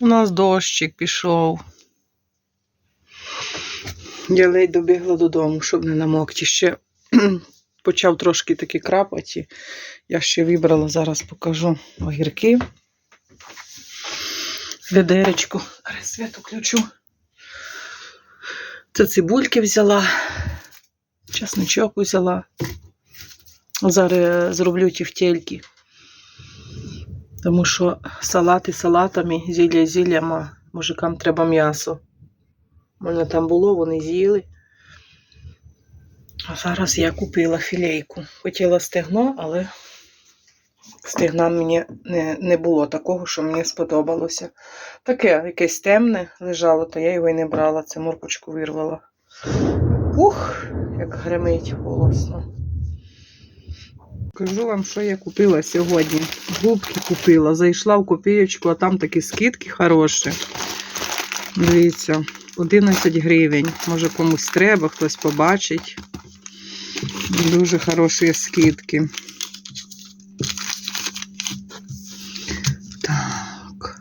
У нас дощик пішов. Я ледь добігла додому, щоб не намокти. Ще почав трошки таки крапати. Я ще вибрала, зараз покажу огірки. Ведеречку. Зараз святу ключу. Це цибульки взяла, чесничок взяла. Зараз зроблю тівтельки. Тому що салати салатами, зілля зіллями, мужикам треба м'ясо. У мене там було, вони з'їли. А зараз я купила філейку. Хотіла стегно, але стегна мені не, не було такого, що мені сподобалося. Таке якесь темне лежало, то я його і не брала, це моркочку вирвала. Ух, як гримить голосно. Кажу вам, що я купила сьогодні. Губки купила. Зайшла в копієчку, а там такі скидки хороші. Дивіться, 11 гривень. Може комусь треба, хтось побачить. Дуже хороші скидки. Так.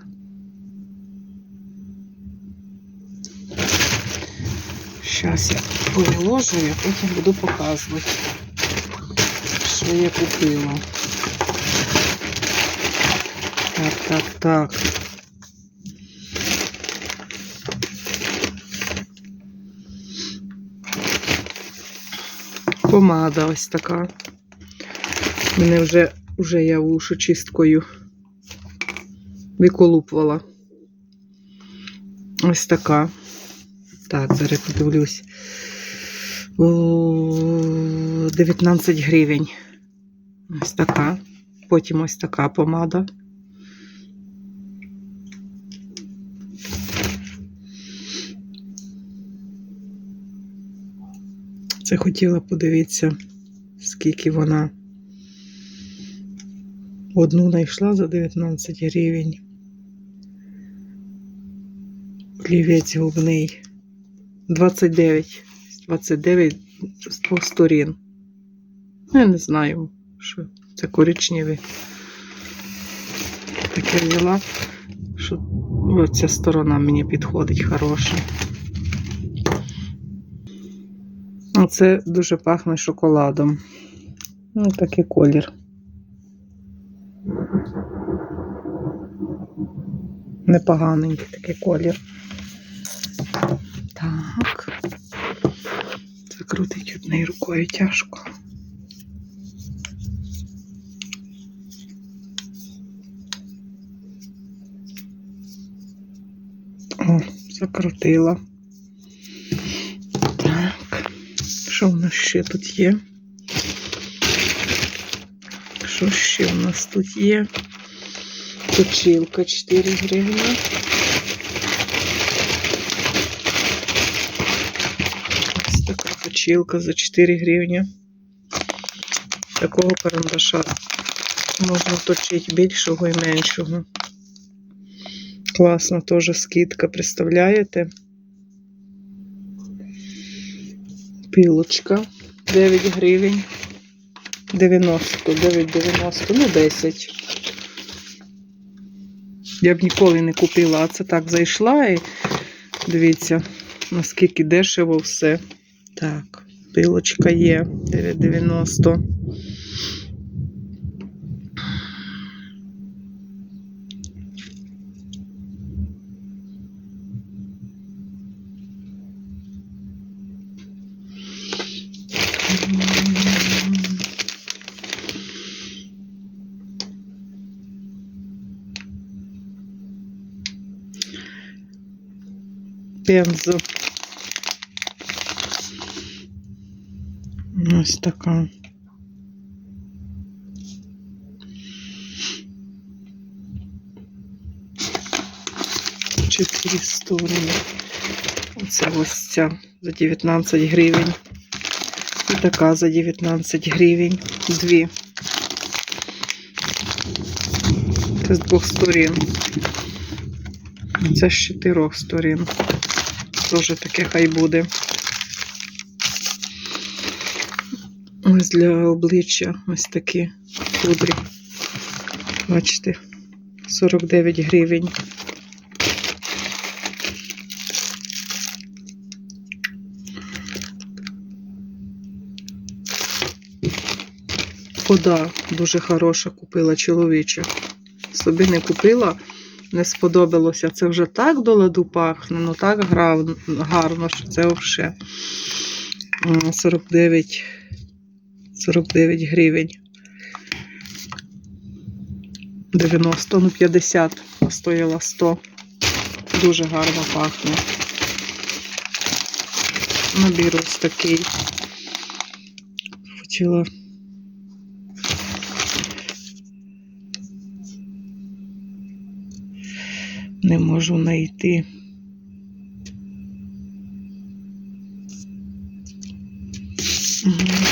Зараз я переложу і потім буду показувати, що я купила. Так, так, так. Помада ось така. Мене вже, вже я ушочисткою виколупувала. Ось така. Так, зараз подивлюсь. О, 19 гривень. Ось така. Потім ось така помада. Це хотіла подивитися, скільки вона. Одну знайшла за 19 гривень. Олівець губний. 29. 29 з двох сторін. Ну, Я не знаю, що це коричневі. Таке взяла, що оця сторона мені підходить хороша. Оце дуже пахне шоколадом. Ну, такий колір. Непоганенький такий колір. Так. Закрутить однією рукою тяжко. О, закрутила. Так. Що в нас ще тут є? Що ще в нас тут є? Точилка 4 гривні. Ось така точилка за 4 гривні. Такого карандаша можна точити більшого і меншого. Класно, теж скидка, представляєте? Пилочка 9 гривень. 90, 9,90, ну 10. Я б ніколи не купила, а це так зайшла і дивіться, наскільки дешево все. Так, пилочка є 9,90. Пензо. Ось така. Чотири сторони. Оце ось ця за 19 гривень. І така за 19 гривень. Дві. Це з двох сторін. Це з чотирьох сторін. Теж таке хай буде. Ось для обличчя ось такі пудрі. Бачите, 49 гривень. Ода дуже хороша купила чоловіча. Собі не купила не сподобалося. Це вже так до ладу пахне, ну так грав, гарно, що це взагалі 49, 49 гривень. 90, ну 50, а стоїла 100. Дуже гарно пахне. Набір ось такий. Хотіла. Не можу знайти.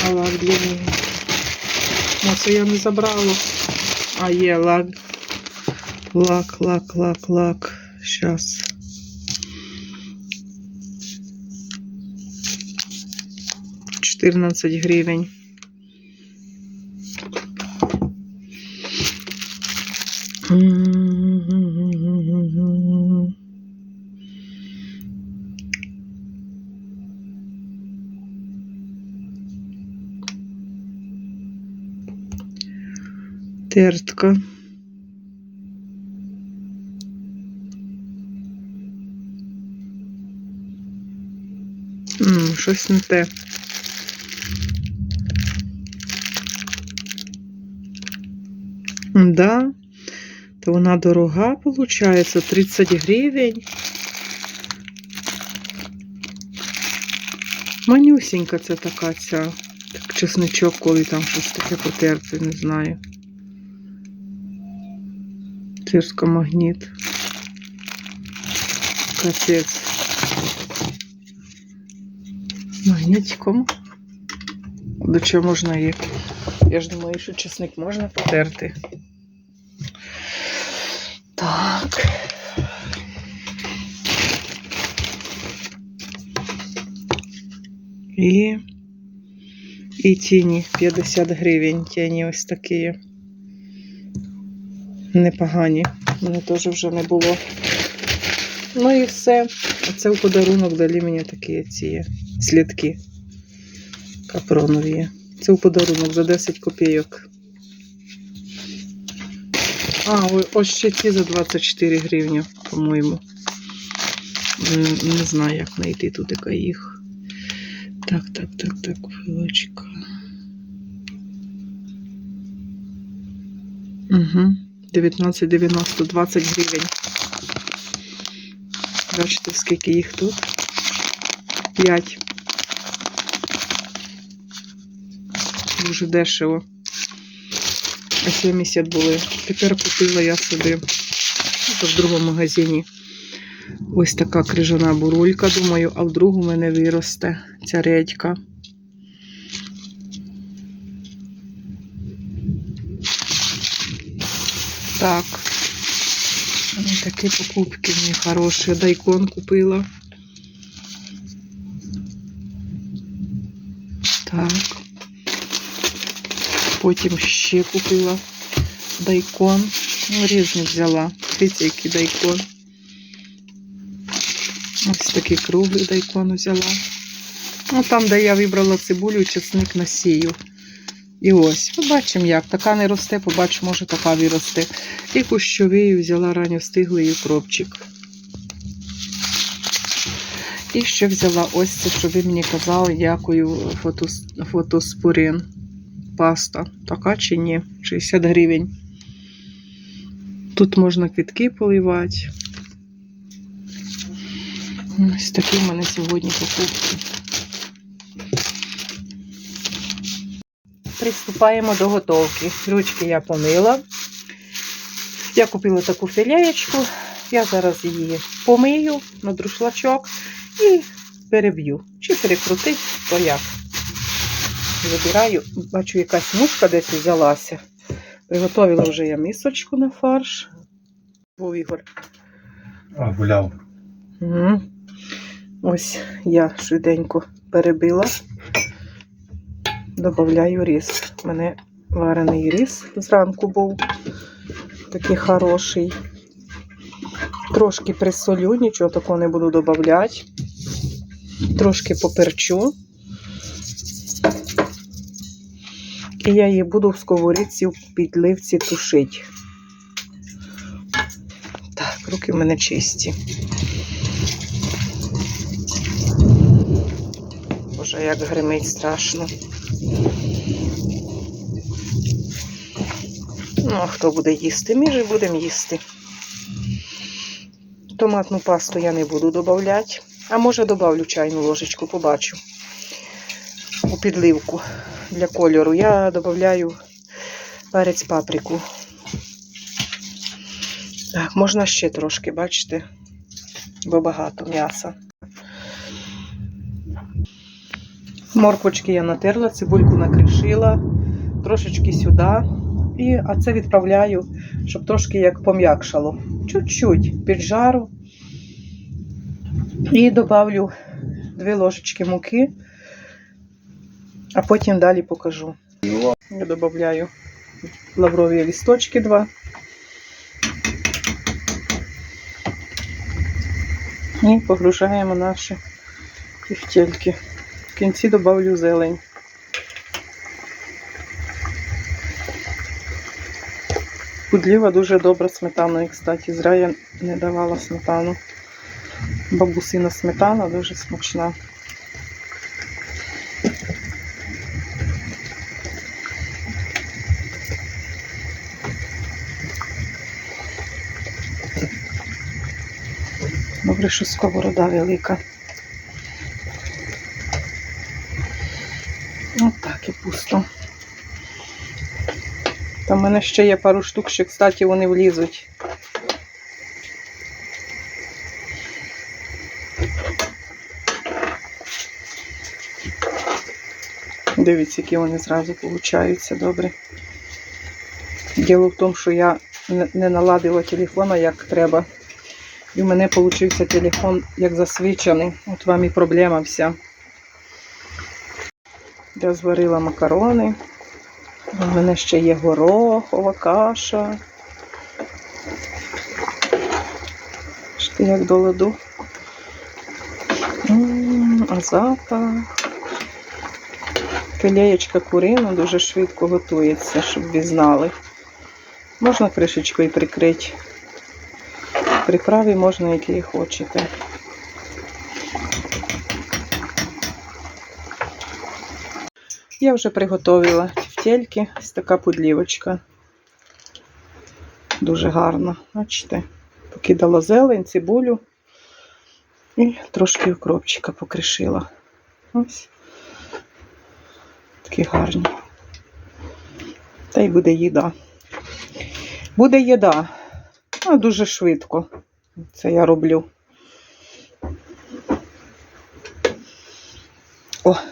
А лак для нього. Ну, це я не забрала. А є лак. Лак, лак, лак, лак. Щас. Чотирнадцять гривень. Тертка. М, щось не те. Да, то вона дорога, виходить, 30 гривень. Манюсінька це така ця. Так, чесничок, коли там щось таке потерти, не знаю. Цирська магніт. Капець. Магнітиком. До чого можна їх? Я ж думаю, що чесник можна потерти. Так. І, і тіні 50 гривень. Тіні ось такі. Непогані. У мене теж вже не було. Ну і все. Це в подарунок дали мені такі ці слідки капронові. Це у подарунок за 10 копійок. А, ось ще ці за 24 гривні, по-моєму. Не знаю, як знайти тут їх. Так, так, так, так, пилочка. Угу. 19,90, 20 гривень. Бачите, скільки їх тут? 5. Дуже дешево. А 70 були. Тепер купила я собі в другому магазині. Ось така крижана бурулька. Думаю, а в другу мене виросте ця редька. Так. Такі покупки мені хороші. Дайкон купила. Так. Потім ще купила дайкон. Ну, різні взяла. Дивіться, який дайкон. Ось такий круглий дайкон взяла. Ну, там, де я вибрала цибулю, чесник насію. І ось, побачимо як. Така не росте, побачимо, може така виросте. І кущовий взяла ранньо стиглий укропчик. І ще взяла ось це, що ви мені казали, дякую, фотос, фотоспорин. Паста. Така чи ні? 60 гривень. Тут можна квітки поливати. Ось такі в мене сьогодні покупки. Приступаємо до готовки. Ручки я помила. Я купила таку філеєчку. Я зараз її помию на друшлачок і переб'ю. Чи перекрутить, то як. Вибираю, бачу, якась мушка десь взялася. Приготовила вже я мисочку на фарш. Був Ігор. А, гуляв. Угу. Ось я швиденько перебила. Добавляю рис. У мене варений рис зранку був такий хороший. Трошки присолю, нічого такого не буду додавати. Трошки поперчу. І я її буду в сковорідці в підливці тушити. Так, руки в мене чисті. Боже, як гримить страшно. Ну, а хто буде їсти? Ми же будемо їсти. Томатну пасту я не буду додавати. А може добавлю чайну ложечку, побачу. У підливку для кольору. Я додаю перець паприку. Так, можна ще трошки, бачите, бо багато м'яса. Морквочки я натерла, цибульку накришила, трошечки сюди. І, а це відправляю, щоб трошки як пом'якшало. Чуть-чуть під жару. І добавлю дві ложечки муки, а потім далі покажу. Я додаю лаврові лісточки два. І погружаємо наші тефтельки. Кінці додавлю зелень. Пудліва дуже добра сметаною, кстати. Зря я не давала сметану. Бабусина сметана дуже смачна. Добре, що сковорода велика. От так і пусто. Там в мене ще є пару штук, що, кстати, вони влізуть. Дивіться, які вони зразу получаються добре. Діло в тому, що я не- наладила телефона як треба. І в мене получився телефон як засвічений. От вам і проблема вся. Я зварила макарони. У мене ще є горохова каша. Ще як до ладу. А запах. Філеєчка курина дуже швидко готується, щоб ви знали. Можна кришечкою прикрити. Приправи можна, які хочете. Я вже приготовила тефтельки. Ось така подлівочка. Дуже гарна. Бачите? Покидала зелень, цибулю і трошки укропчика покришила. Ось. Такі гарні. Та й буде їда. Буде їда. А дуже швидко. Це я роблю. О, ну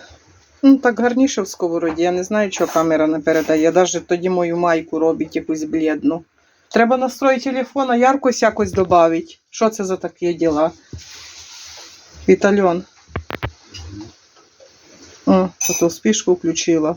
так гарніше в сковороді. Я не знаю, що камера не передає. Навіть тоді мою майку робить якусь блідну. Треба настрой телефона, яркость якось додати. Що це за такі діла? Вітальон. О, то спішку включила.